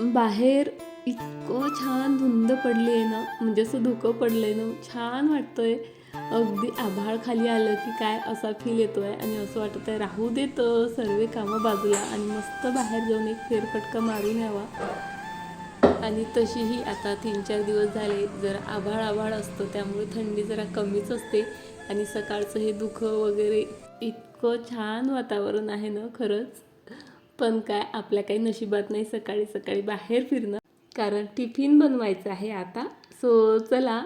बाहेर इतकं छान धुंद पडली आहे ना म्हणजे असं धुकं पडलं आहे ना छान वाटतंय. अगदी आभाळ खाली आलं की काय असा फील येतो आहे आणि असं वाटत आहे राहू देत सर्व कामं बाजूला आणि मस्त बाहेर जाऊन एक फेरफटका मारून यावा. आणि तशीही आता तीन चार दिवस झाले जरा आभाळ आभाळ असतं त्यामुळे थंडी जरा कमीच असते आणि सकाळचं हे दुखं वगैरे इतकं छान वातावरण आहे ना खरंच. पण काय आपल्या काही नशिबात नाही सकाळी सकाळी बाहेर फिरणं. कारण टिफिन बनवायचं आहे आता. सो चला.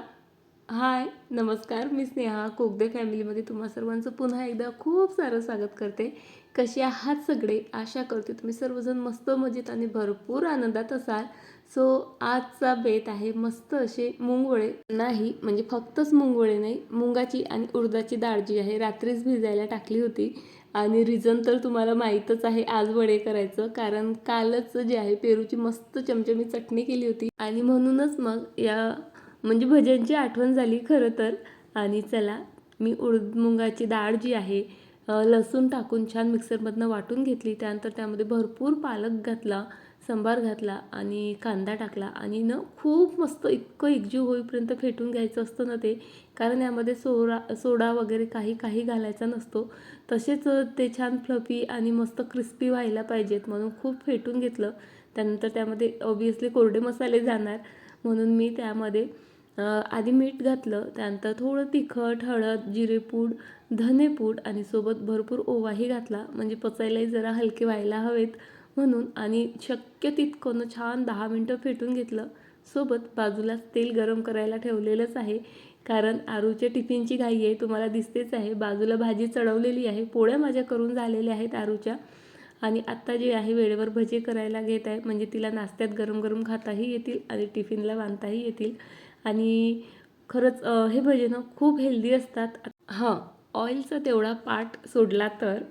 हाय नमस्कार. मी स्नेहा कोगदे फॅमिलीमध्ये तुम्हा सर्वांचं पुन्हा एकदा खूप सारं स्वागत करते. कसे आहात सगळे? आशा करते तुम्ही सर्वजण मस्त मजेत आणि भरपूर आनंदात असाल. सो आजचा बेत आहे मस्त असे मुंगवळे. नाही म्हणजे फक्तच मुंगवळे नाही मुंगाची आणि उडदाची डाळ जी आहे रात्रीच भिजायला टाकली होती. आणि रिझन तर तुम्हाला माहीतच आहे आज वडे करायचं. कारण कालच जे आहे पेरूची मस्त चमचमी चटणी केली होती. आणि म्हणूनच मग या म्हणजे भज्यांची आठवण झाली खरं तर. आणि चला मी उडद मुंगाची डाळ जी आहे लसूण टाकून छान मिक्सरमधनं वाटून घेतली. त्यानंतर त्यामध्ये भरपूर पालक घातला. सांबार घातला आणि कांदा टाकला आणि न खूप मस्त इतकं एकजीव होईपर्यंत फेटून घ्यायचं असतं ना ते. कारण यामध्ये सोडा सोडा वगैरे काही काही घालायचा नसतो. तसेच ते छान फ्लफी आणि मस्त क्रिस्पी व्हायला पाहिजेत म्हणून खूप फेटून घेतलं. त्यानंतर त्यामध्ये ऑबियसली कोरडे मसाले जाणार म्हणून मी त्यामध्ये आधी मीठ घातलं. त्यानंतर थोडं तिखट हळद जिरेपूड धनेपूड आणि सोबत भरपूर ओवाही घातला. म्हणजे पचायलाही जरा हलके व्हायला हवेत. म्हणून आणि शक्य तितकं छान दहा मिनटं फेटून घेतलं. सोबत बाजूला तेल गरम करायला ठेवलेलंच आहे. कारण आरूच्या टिफिनची घाई आहे तुम्हाला दिसतेच आहे. बाजूला भाजी चढवलेली आहे. पोळ्या माझ्या करून झालेल्या आहेत आरूच्या. आणि आत्ता जे आहे वेळेवर भजे करायला घेत आहे. म्हणजे तिला नाश्त्यात गरम गरम खाताही येतील आणि टिफिनला बांधताही येतील. आणि खरंच हे भजे ना खूप हेल्दी असतात. हां ऑइलचा तेवढा पार्ट सोडला तर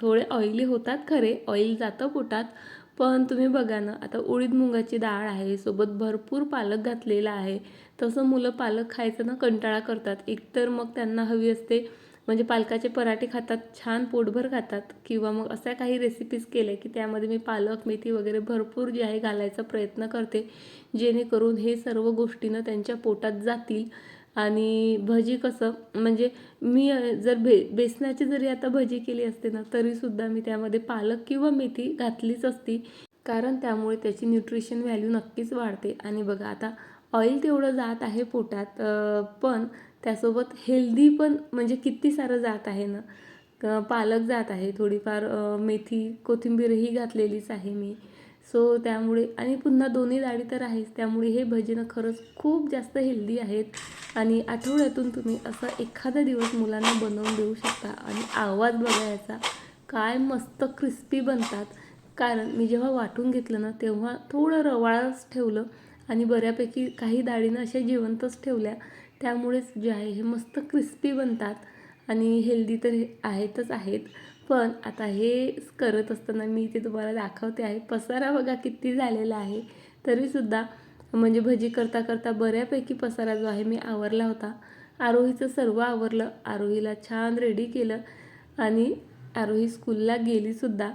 थोडे ऑइली होतात खरे ऑइल जातं पोटात पण तुम्ही बघा ना आता उडीद मुगाची डाळ आहे सोबत भरपूर पालक घातलेला आहे तसं मुलं पालक खायचं ना कंटाळा करतात. एकतर मग त्यांना हवी असते म्हणजे पालकाचे पराठे खातात छान पोटभर खातात किंवा मग अशा काही रेसिपीज केल्या की त्यामध्ये मी पालक मेथी वगैरे भरपूर जे आहे घालायचा प्रयत्न करते जेणेकरून हे सर्व गोष्टीनं त्यांच्या पोटात जातील. आणि भजी कसं म्हणजे मी जर भे बेसनाची जरी आता भजी केली असते ना तरीसुद्धा मी त्यामध्ये पालक किंवा मेथी घातलीच असती. कारण त्यामुळे त्याची न्यूट्रिशन व्हॅल्यू नक्कीच वाढते. आणि बघा आता ऑइल तेवढं जात आहे पोटात पण त्यासोबत हेल्दी पण म्हणजे किती सारं जात आहे ना. पालक जात आहे थोडीफार मेथी कोथिंबीरही घातलेलीच आहे मी. सो त्यामुळे आणि पुन्हा दोन्ही डाळी तर आहेच. त्यामुळे हे भजनं खरंच खूप जास्त हेल्दी आहेत. आणि आठवड्यातून तुम्ही असा एखादा दिवस मुलांना बनवून देऊ शकता. आणि आवाज बघायचा. काय मस्त क्रिस्पी बनतात. कारण मी जेव्हा वाटून घेतलं ना तेव्हा थोडं रवाळच ठेवलं. आणि बऱ्यापैकी काही डाळीनं अशा जिवंतच ठेवल्या. त्यामुळेच जे आहे हे मस्त क्रिस्पी बनतात. आणि हेल्दी तर हे आहेतच आहेत. पण आता हे करत असताना मी ते तुम्हाला दाखवते आहे. पसारा बघा किती झालेला आहे. तरीसुद्धा म्हणजे भजी करता करता बऱ्यापैकी पसारा जो आहे मी आवरला होता. आरोहीचं सर्व आवरलं. आरोहीला छान रेडी केलं. आणि आरोही स्कूलला गेलीसुद्धा.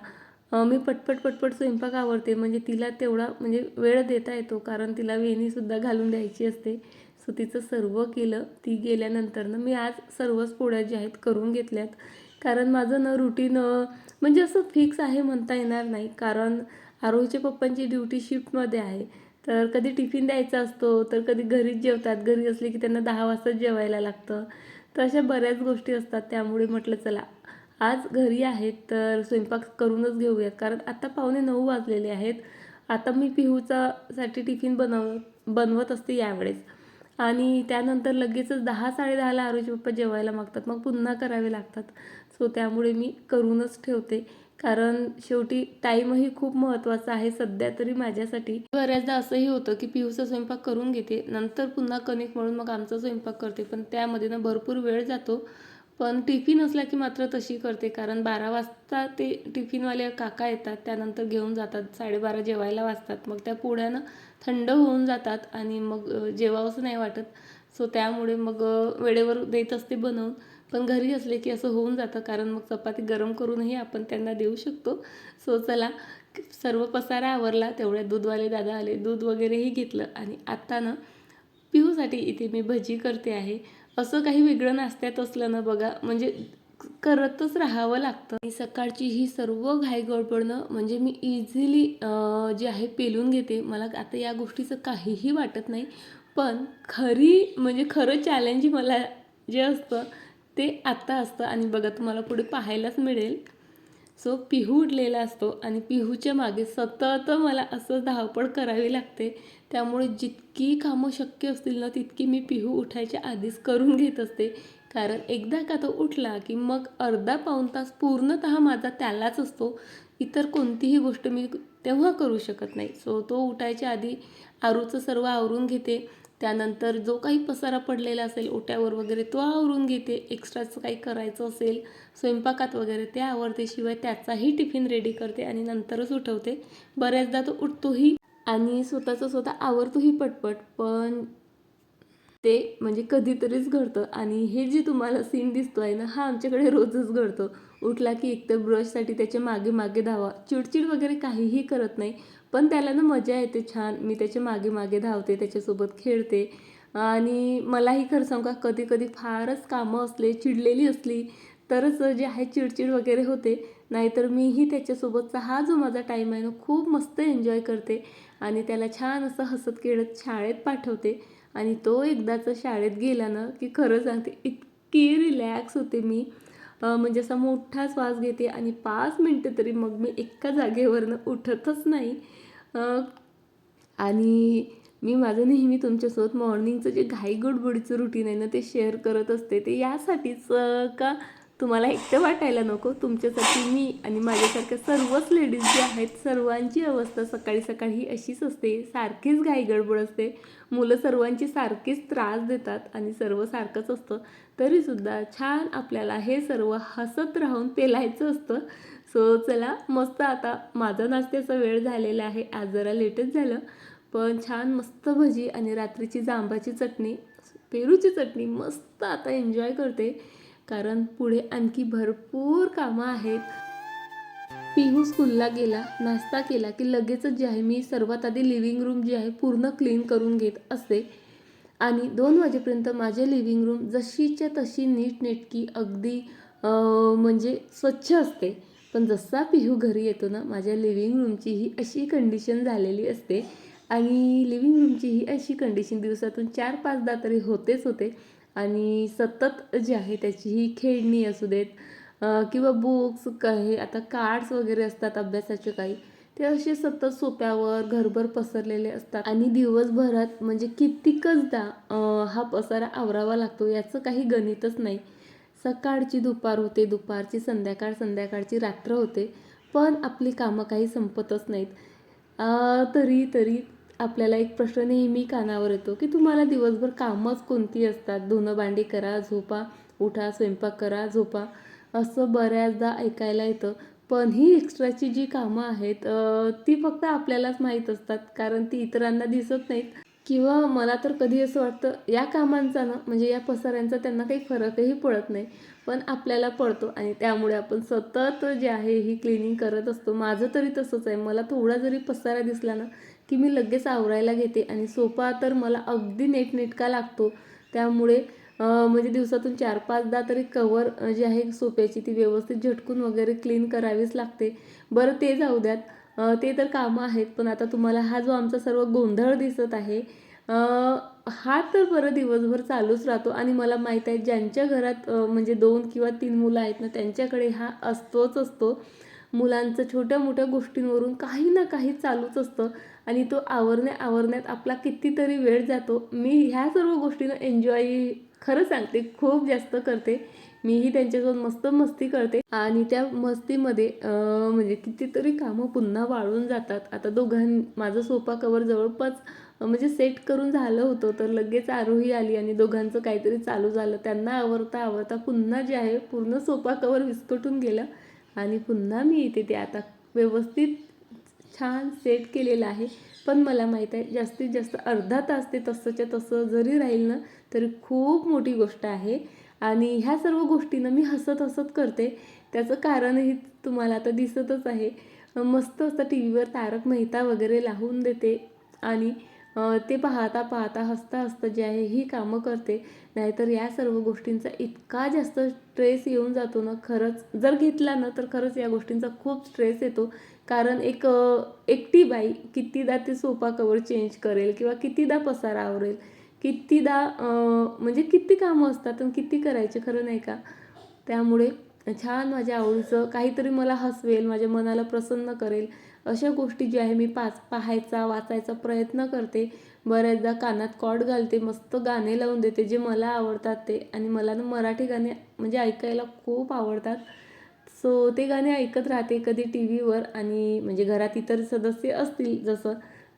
मी पटपट पटपट स्वयंपाक आवडते म्हणजे तिला तेवढा म्हणजे वेळ देता येतो. कारण तिला वेणीसुद्धा घालून द्यायची असते. सो तिचं सर्व केलं. ती गेल्यानंतरनं मी आज सर्वच पोळ्या ज्या आहेत करून घेतल्यात. कारण माझं ना रुटीन म्हणजे असं फिक्स आहे म्हणता येणार नाही. कारण आरोहीच्या पप्पांची ड्युटी शिफ्टमध्ये आहे. तर कधी टिफिन द्यायचा असतो तर कधी घरीच जेवतात. घरी असले की त्यांना दहा वाजताच जेवायला लागतं. तर अशा बऱ्याच गोष्टी असतात. त्यामुळे म्हटलं चला आज घरी आहेत तर स्वयंपाक करूनच घेऊयात. कारण आता पावणे नऊ वाजलेले आहेत. आता मी पिहूचा साठी टिफिन बनव बनवत असते यावेळेस. आणि त्यानंतर लगेचच दहा साडेदहाला आरोग्य पप्पा जेवायला मागतात. मग पुन्हा करावे लागतात. सो त्यामुळे मी करूनच ठेवते. कारण शेवटी टाईमही खूप महत्त्वाचा आहे सध्या तरी माझ्यासाठी. बऱ्याचदा असंही होतं की पिऊचा स्वयंपाक करून घेते नंतर पुन्हा कणिक मळून मग आमचा स्वयंपाक करते. पण त्यामध्ये ना भरपूर वेळ जातो. पण टिफिन असला की मात्र तशी करते. कारण बारा वाजता ते टिफिनवाले काका येतात त्यानंतर घेऊन जातात. साडेबारा जेवायला वाजतात. मग त्या पोळ्यानं थंड होऊन जातात आणि मग जेवावंसं नाही वाटत. सो त्यामुळे मग वेळेवर देत असते बनवून. पण घरी असले की असं होऊन जातं. कारण मग चपाती गरम करूनही आपण त्यांना देऊ शकतो. सो चला सर्व पसारा आवरला. तेवढ्या दूधवाले दादा आले. दूध वगैरेही घेतलं. आणि आत्ता ना पिहूसाठी इथे मी भजी करते आहे. असं काही वेगळं नाश्त्यात असलं ना बघा. म्हणजे करतच राहावं लागतं. आणि सकाळची ही सर्व घाईगडबडणं म्हणजे मी इझिली जे आहे पेलून घेते. मला आता या गोष्टीचं काहीही वाटत नाही. पण खरी म्हणजे खरं चॅलेंज मला जे असतं ते आत्ता असतं आणि बघा तुम्हाला पुढे पाहायलाच मिळेल. सो पिहू उठलेला असतो आणि पिहूच्या मागे सतत मला असं धावपळ करावी लागते. त्यामुळे जितकी कामं शक्य असतील ना तितकी मी पिहू उठायच्या आधीच करून घेत असते. कारण एकदा का तो उठला की मग अर्धा पाऊण तास पूर्णतः माझा त्यालाच असतो. इतर कोणतीही गोष्ट मी तेव्हा करू शकत नाही. सो तो उठायच्या आधी आरूचं सर्व आवरून घेते. त्यानंतर जो काही पसारा पडलेला असेल ओट्यावर वगैरे तो आवरून घेते. एक्स्ट्राचं काही करायचं असेल स्वयंपाकात वगैरे ते आवडते शिवाय त्याचाही टिफिन रेडी करते आणि नंतरच उठवते. बऱ्याचदा तो उठतोही आणि स्वतःचं स्वतः आवरतोही पटपट पण ते म्हणजे कधीतरीच घडतं. आणि हे जे तुम्हाला सीन दिसतो आहे ना हा आमच्याकडे रोजच घडतो. उठला की एकतर ब्रशसाठी त्याच्यामागे मागे धावा. चिडचिड वगैरे काहीही करत नाही. पण त्याला ना मजा येते छान. मी त्याच्यामागे मागे धावते त्याच्यासोबत खेळते. आणि मलाही खरं सांगू का कधी कधी फारच कामं असले चिडलेली असली तरच जे आहे चिडचिड वगैरे होते. नाहीतर मीही त्याच्यासोबतचा हा जो माझा टाईम आहे ना खूप मस्त एन्जॉय करते. आणि त्याला छान असं हसत खेळत शाळेत पाठवते. आणि तो एकदाचा शाळेत गेला ना की खरं सांगते इतकी रिलॅक्स होते मी. म्हणजे असा मोठा श्वास घेते आणि पाच मिनटं तरी मग मी एका जागेवरनं उठतच नाही. आणि मी माझं नेहमी तुमच्यासोबत मॉर्निंगचं जे घाई गुडबुडीचं रुटीन आहे ना ते शेअर करत असते. ते यासाठीच का? तुम्हाला एकटं वाटायला नको. तुमच्यासाठी मी आणि माझ्यासारख्या सर्वच लेडीज जे आहेत सर्वांची अवस्था सकाळी सकाळी ही अशीच असते. सारखीच घाई गडबड असते. मुलं सर्वांची सारखीच त्रास देतात आणि सर्व सारखंच असतं. तरीसुद्धा छान आपल्याला हे सर्व हसत राहून पेलायचं असतं. सो चला मस्त आता माझा नाश्त्याचा वेळ झालेला आहे. आज जरा लेटच झालं. पण छान मस्त भजी आणि रात्रीची जांबाची चटणी पेरूची चटणी मस्त आता एन्जॉय करते. कारण पुढे आणखी भरपूर कामं आहेत. पिहू स्कूलला गेला नाश्ता केला की लगेचच जे आहे मी सर्वात आधी लिव्हिंग रूम जी आहे पूर्ण क्लीन करून घेत असते. आणि दोन वाजेपर्यंत माझे लिव्हिंग रूम जशीच्या तशी नीटनेटकी अगदी म्हणजे स्वच्छ असते. पण जसा पिहू घरी येतो ना माझ्या लिव्हिंग रूमची ही अशी कंडिशन झालेली असते. आणि लिव्हिंग रूमची ही अशी कंडिशन दिवसातून चार पाचदा तरी होतेच होते. आणि सतत जे आहे त्याची ही खेळणी असू देत किंवा बुक्स काही आता कार्ड्स वगैरे असतात अभ्यासाचे काही ते असे सतत सोप्यावर घरभर पसरलेले असतात. आणि दिवसभरात म्हणजे कितीकचदा हा पसारा आवरावा लागतो याचं काही गणितच नाही. सकाळची दुपार होते दुपारची संध्याकाळ संध्याकाळची रात्र होते पण आपली कामं काही संपतच नाहीत. तरी तरी आपल्याला एक प्रश्न नेहमी कानावर येतो की तुम्हाला दिवसभर कामच कोणती असतात? धुणं भांडी करा झोपा उठा स्वयंपाक करा झोपा असं बऱ्याचदा ऐकायला येतं. पण ही एक्स्ट्राची जी कामं आहेत ती फक्त आपल्यालाच माहीत असतात कारण ती इतरांना दिसत नाहीत. किंवा मला तर कधी असं वाटतं या कामांचा ना म्हणजे या पसाऱ्यांचा त्यांना काही फरकही पडत नाही पण आपल्याला पडतो. आणि त्यामुळे आपण सतत जे आहे ही क्लिनिंग करत असतो. माझं तरी तसंच आहे. मला थोडा जरी पसारा दिसला ना की मी लगेच आवरायला घेते आणि सोफा तर मला अगदी नेटनेटका लागतो. त्यामुळे म्हणजे दिवसातून चार पाचदा तरी कवर जी आहे सोप्याची ती व्यवस्थित झटकून वगैरे क्लीन करावीच लागते. बरं ते जाऊ द्यात. ते तर कामं आहेत पण आता तुम्हाला हा जो आमचा सर्व गोंधळ दिसत आहे हा तर बरं दिवसभर चालूच राहतो. आणि मला माहीत आहे ज्यांच्या घरात म्हणजे दोन किंवा तीन मुलं आहेत ना त्यांच्याकडे हा असतोच असतो. मुलांचं छोट्या मोठ्या गोष्टींवरून काही ना काही चालूच असतं. आणि तो आवरण्या आवरण्यात आपला कितीतरी वेळ जातो. मी ह्या सर्व गोष्टीनं एन्जॉय खरं सांगते खूप जास्त करते. मीही त्यांच्यासोबत मस्त मस्ती करते. आणि त्या मस्तीमध्ये म्हणजे कितीतरी कामं पुन्हा वाळून जातात. आता दोघां माझं सोफा कवर जवळपास म्हणजे सेट करून झालं होतं तर लगेच आरोही आली आणि दोघांचं काहीतरी चालू झालं. त्यांना आवरता आवरता पुन्हा जे आहे पूर्ण सोफा कवर विस्कटून गेलं आणि पुन्हा मी इथे ते आता व्यवस्थित छान सेट केलेलं आहे. पण मला माहीत आहे जास्तीत जास्त अर्धा तास ते तसंच्या तसं जरी राहील ना तरी खूप मोठी गोष्ट आहे. आणि ह्या सर्व गोष्टींना मी हसत हसत करते. त्याचं कारणही तुम्हाला आता दिसतच आहे. मस्त असं टी व्हीवर तारक मेहता वगैरे लावून देते आणि ते पाहता पाहता हसता हसता जे आहे ही कामं करते. नाहीतर या सर्व गोष्टींचा इतका जास्त स्ट्रेस येऊन जातो ना खरंच. जर घेतला ना तर खरंच या गोष्टींचा खूप स्ट्रेस येतो. कारण एक एकटी बाई कितीदा ते सोफा कवर चेंज करेल किंवा कितीदा पसारा आवरेल. कितीदा म्हणजे किती कामं असतात आणि किती करायचे खरं नाही का? त्यामुळे छान माझ्या आवडीचं काहीतरी मला हसवेल माझ्या मनाला प्रसन्न करेल अशा गोष्टी ज्या आहे मी पाच पाहायचा वाचायचा प्रयत्न करते. बऱ्याचदा कानात कॉड घालते मस्त गाणे लावून देते जे मला आवडतात ते. आणि मला ना मराठी गाणे म्हणजे ऐकायला खूप आवडतात. सो ते गाणे ऐकत राहते कधी टी व्हीवर आणि म्हणजे घरात इतर सदस्य असतील जसं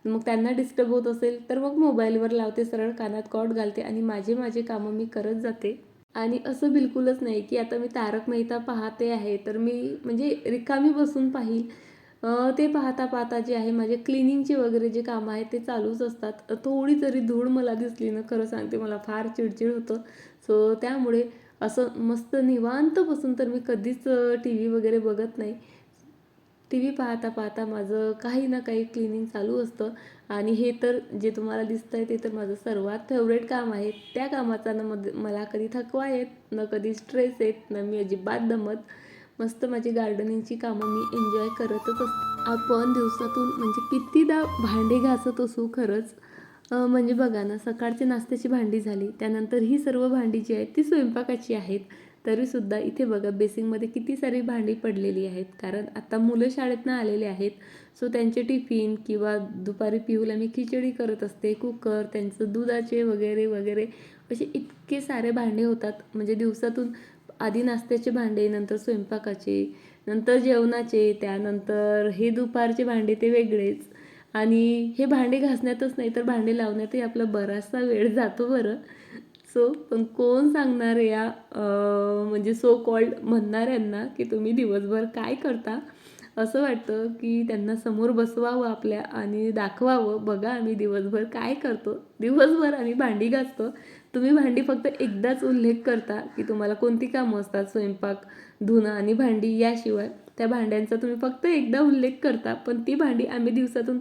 मग त्यांना डिस्टर्ब होत असेल तर मग मोबाईलवर लावते सरळ कानात कॉट घालते आणि माझे माझे कामं मी करत जाते. आणि असं बिलकुलच नाही की आता मी तारक मेहता पाहते आहे तर मी म्हणजे रिकामी बसून पाहील. ते पाहता पाहता जे आहे माझे क्लिनिंगचे वगैरे जे कामं आहेत ते चालूच असतात. थोडी जरी धूळ मला दिसली ना खरं सांगते मला फार चिडचिड होतं. सो त्यामुळे असं मस्त निवांत बसून तर मी कधीच टी व्ही वगैरे बघत नाही. टी व्ही पाहता पाहता माझं काही ना काही क्लिनिंग चालू असतं. आणि हे तर जे तुम्हाला दिसतंय ते तर माझं सर्वात फेवरेट काम आहे. त्या कामाचा ना मध मला कधी थकवा येत न कधी स्ट्रेस येत न मी अजिबात दमत. मस्त माझी गार्डनिंगची कामं मी एन्जॉय करतच असते. आपण दिवसातून म्हणजे कितीदा भांडी घासत असू खरंच. म्हणजे बघा ना सकाळची नाश्त्याची भांडी झाली त्यानंतर ही सर्व भांडी जी आहेत ती स्वयंपाकाची आहेत. तरीसुद्धा इथे बघा बेसिंगमध्ये किती सारी भांडी पडलेली आहेत. कारण आता मुलं शाळेतनं आलेले आहेत. सो त्यांचे टिफिन किंवा दुपारी पिऊला मी खिचडी करत असते. कुकर त्यांचं दुधाचे वगैरे वगैरे. असे इतके सारे भांडे होतात. म्हणजे दिवसातून आधी नाश्त्याचे भांडे नंतर स्वयंपाकाचे नंतर जेवणाचे त्यानंतर हे दुपारचे भांडे ते वेगळेच. आणि हे भांडे घासण्यातच नाही तर भांडे लावण्यातही आपला बराचसा वेळ जातो बरं. सो पण कोण सांगणार या म्हणजे सो कॉल्ड म्हणणाऱ्यांना की तुम्ही दिवसभर काय करता? असं वाटतं की त्यांना समोर बसवावं आपल्या आणि दाखवावं बघा आम्ही दिवसभर काय करतो? दिवसभर आम्ही भांडी घासतो. तुम्ही भांडी फक्त एकदाच उल्लेख करता की तुम्हाला कोणती कामं असतात? स्वयंपाक धुणं आणि भांडी याशिवाय. त्या भांड्यांचा तुम्ही फक्त एकदा उल्लेख करता पण ती भांडी आम्ही दिवसातून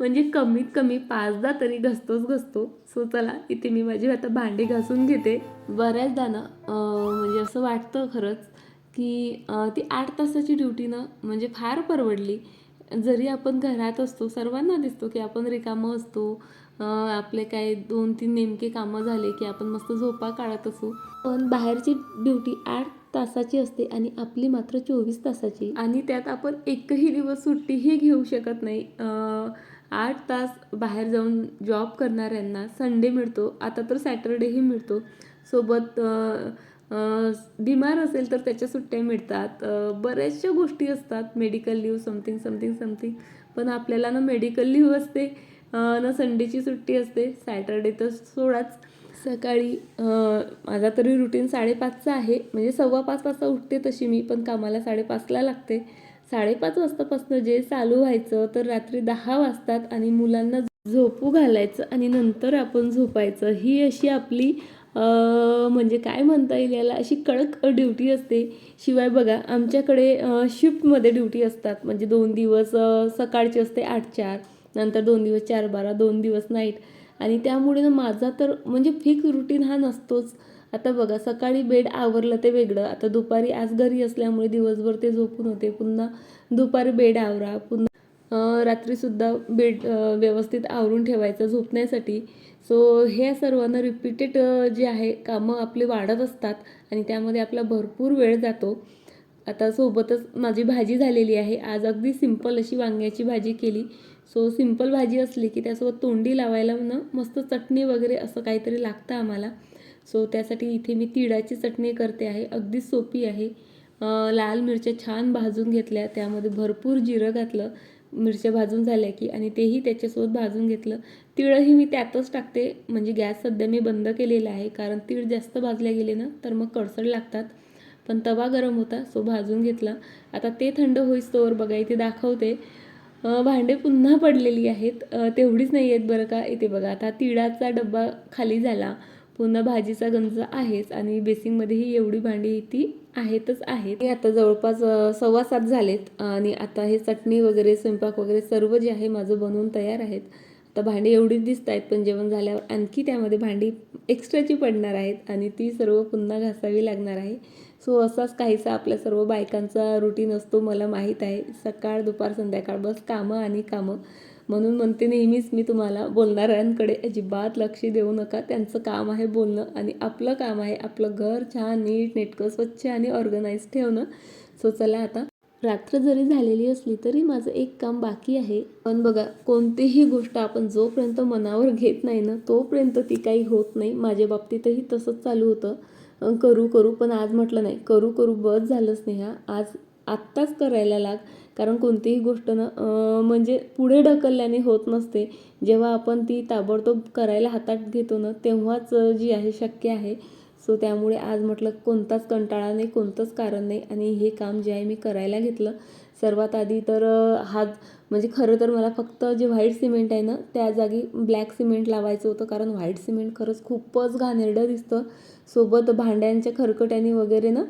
म्हणजे कमीत कमी पाचदा तरी घसतोच घसतो. सो चला इथे मी माझी आता भांडी घासून घेते. बऱ्याचदा ना म्हणजे असं वाटतं खरंच की ती आठ तासाची ड्युटी ना म्हणजे फार परवडली. जरी आपण घरात असतो सर्वांना दिसतो की आपण रिकामं असतो आपले काय दोन तीन नेमके कामं झाले की आपण मस्त झोपा काढत असू. पण बाहेरची ड्युटी आठ तासाची असते आणि आपली मात्र चोवीस तासाची. आणि त्यात आपण एकही दिवस सुट्टीही घेऊ शकत नाही. आठ तास बाहेर जाऊन जॉब करणाऱ्यांना संडे मिळतो. आता तर सॅटरडेही मिळतो. सोबत बिमार असेल तर त्याच्या सुट्ट्या मिळतात. बऱ्याचशा गोष्टी असतात. Medical leave something something something पण आपल्याला ना मेडिकल लिव्ह असते ना संडेची सुट्टी असते. सॅटरडे तर सोडाच. सकाळी माझा तरी रुटीन साडेपाचचा आहे. म्हणजे सव्वा पाच वाजता उठते तशी मी पण कामाला साडेपाचला लागते. साडेपाच वाजतापासून जे चालू व्हायचं तर रात्री दहा वाजतात आणि मुलांना झोपू घालायचं आणि नंतर आपण झोपायचं. ही अशी आपली म्हणजे काय म्हणता येईल याला? अशी कडक ड्युटी असते. शिवाय बघा आमच्याकडे शिफ्टमध्ये ड्युटी असतात. म्हणजे दोन दिवस सकाळची असते आठ चार नंतर दोन दिवस चार बारा दोन दिवस नाईट. आणि त्यामुळे ना माझा तर म्हणजे फिक्स रुटीन हा नसतोच. आता बघा सकाळी बेड आवरलं ते वेगळं. आता दुपारी आज घरी असल्यामुळे दिवसभर ते झोपून होते. पुन्हा दुपारी बेड आवरा. पुन्हा रात्रीसुद्धा बेड व्यवस्थित आवरून ठेवायचं झोपण्यासाठी. सो हे सर्वांना रिपीटेड जे आहे कामं आपले वाढत असतात आणि त्यामध्ये आपला भरपूर वेळ जातो. आता सोबतच माझी भाजी झालेली आहे. आज अगदी सिंपल अशी वांग्याची भाजी केली. सो सिंपल भाजी असली की त्यासोबत तोंडी लावायला ना मस्त चटणी वगैरे असं काहीतरी लागतं आम्हाला. सो त्यासाठी इथे मी तिळाची चटणी करते आहे. अगदी सोपी आहे. लाल मिरच्या छान भाजून घेतल्या. त्यामध्ये भरपूर जिरं घातलं. मिरच्या भाजून झाल्या की आणि तेही त्याच्यासोबत भाजून घेतलं. तिळही मी त्यातच टाकते. म्हणजे गॅस सध्या मी बंद केलेला आहे. कारण तीळ जास्त भाजल्या गेले ना तर मग कडसड लागतात. पण तवा गरम होता सो भाजून घेतला. आता ते थंड होईस्तोवर बघा इथे दाखवते. भांडे पुन्हा पडलेली आहेत. तेवढीच नाही आहेत बरं का. इथे बघा आता तिळाचा डब्बा खाली झाला. पुन्हा भाजीचा गंज आहेच आणि बेसिंगमध्येही एवढी भांडी ती आहेतच आहेत. आता जवळपास सव्वा सात झालेत आणि आता हे चटणी वगैरे स्वयंपाक वगैरे सर्व जे आहे माझं बनवून तयार आहेत. आता भांडी एवढीच दिसत आहेत पण जेवण झाल्यावर आणखी त्यामध्ये भांडी एक्स्ट्राची पडणार आहेत आणि ती सर्व पुन्हा घासावी लागणार आहे. सो असाच काहीसा आपल्या सर्व बायकांचा रुटीन असतो मला माहीत आहे. सकाळ दुपार संध्याकाळ बस कामं आणि कामं. म्हणून म्हणते नेहमीच मी तुम्हाला बोलणाऱ्यांकडे अजिबात लक्ष देऊ नका. त्यांचं काम आहे बोलणं आणि आपलं काम आहे आपलं घर छान नीट नेटकं स्वच्छ आणि ऑर्गनाईज ठेवणं. सो चला आता रात्र जरी झालेली असली तरी माझं एक काम बाकी आहे. पण बघा कोणतीही गोष्ट आपण जोपर्यंत मनावर घेत नाही ना तोपर्यंत ती काही होत नाही. माझ्या बाबतीतही तसंच चालू होतं. करू करू पण आज म्हटलं नाही. करू करू बस झालं स्नेहा. आज आत्ताच करायला लाग. कारण कोणतीही गोष्ट न म्हणजे पुढे ढकलल्याने होत नसते. जेव्हा आपण ती ताबडतोब करायला हातात घेतो ना तेव्हाच जी आहे शक्य आहे. सो त्यामुळे आज म्हटलं कोणताच कंटाळा नाही कोणतंच कारण नाही. आणि हे काम जे आहे मी करायला घेतलं. सर्वात आधी तर हात म्हणजे खरं तर मला फक्त जे व्हाईट सिमेंट आहे ना त्या जागी ब्लॅक सिमेंट लावायचं होतं. कारण व्हाईट सिमेंट खरंच खूपच घाणेरडं दिसतं. सोबत भांड्यांच्या खरकट्याने वगैरे ना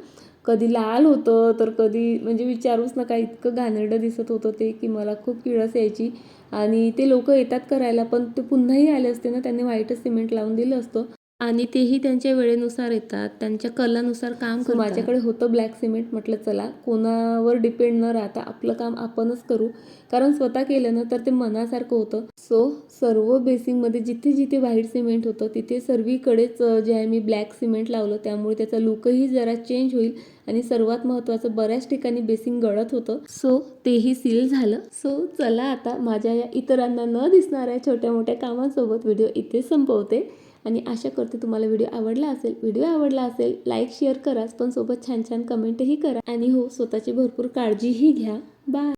कधी लाल होतं तर कधी म्हणजे विचारूच नका इतकं घाणेरडं दिसत होतं ते की मला खूप किळस यायची. आणि ते लोक येतात करायला पण ते पुन्हाही आले असते ना त्यांनी व्हाईटच सिमेंट लावून दिलं असतं. आणि तेही त्यांच्या वेळेनुसार येतात त्यांच्या कलानुसार काम करतात. माझ्याकडे होतं ब्लॅक सिमेंट म्हटलं चला कोणावर डिपेंड न राहता आपलं काम आपणच करू. कारण स्वतः केलं ना तर ते मनासारखं होतं. सो सर्व बेसिंगमध्ये जिथे जिथे व्हाईट सिमेंट होतं तिथे सर्वीकडेच जे आहे मी ब्लॅक सिमेंट लावलं त्यामुळे त्याचा लुकही जरा चेंज होईल आणि सर्वात महत्त्वाचं बऱ्याच ठिकाणी बेसिंग गळत होतं. सो तेही सील झालं. सो चला आता माझ्या या इतरांना न दिसणाऱ्या छोट्या मोठ्या कामांसोबत व्हिडिओ इथे संपवते. आणि आशा करते तुम्हाला व्हिडिओ आवडला असेल व्हिडिओ आवडला असेल लाईक शेअर कराच पण सोबत छान छान कमेंटही करा. आणि हो स्वतःची भरपूर काळजीही घ्या. बाय